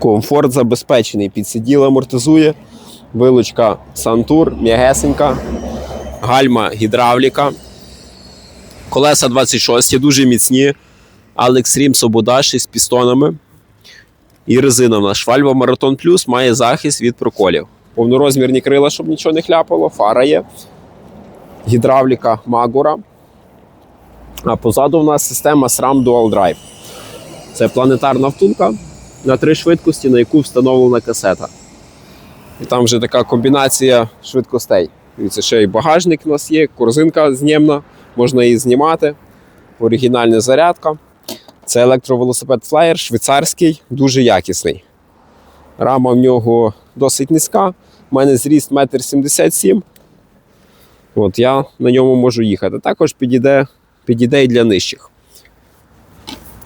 Комфорт забезпечений, підсиділ амортизує, вилучка Сантур, м'ягесенька, гальма гідравліка. Колеса 26, дуже міцні. Rim Свобода 6 з пістонами. І резина в нас швальва Marathon Plus має захист від проколів. Повнорозмірні крила, щоб нічого не хляпало, фара є. Гідравліка Магура. А позаду в нас система SRAM Dual Drive. Це планетарна втулка на три швидкості, на яку встановлена касета. І там вже така комбінація швидкостей. Дивіться, ще й багажник у нас є, корзинка знімна, можна її знімати. Оригінальна зарядка. Це електровелосипед Flyer, швейцарський, дуже якісний. Рама в нього досить низька. У мене зріст 1,77 м. От я на ньому можу їхати. Також підійде, підійде і для нижчих.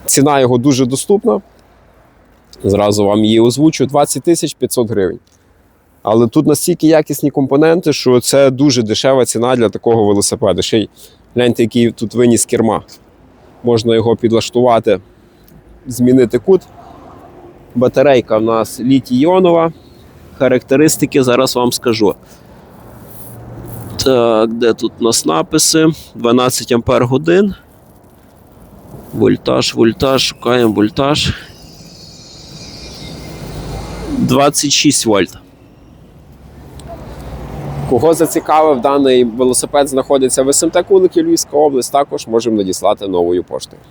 Ціна його дуже доступна. Зразу вам її озвучу 20 тисяч 500 гривень. Але тут настільки якісні компоненти, що це дуже дешева ціна для такого велосипеда. Ще й гляньте, який тут виніс керма. Можна його підлаштувати, змінити кут. Батарейка в нас літій-іонова. Характеристики зараз вам скажу. Так, де тут у нас написи? 12 ампер годин. Вольтаж, вольтаж, шукаємо вольтаж. 26 вольт. Кого зацікавив даний велосипед знаходиться в СМТ Кулики, Львівська область, також можемо надіслати новою поштою.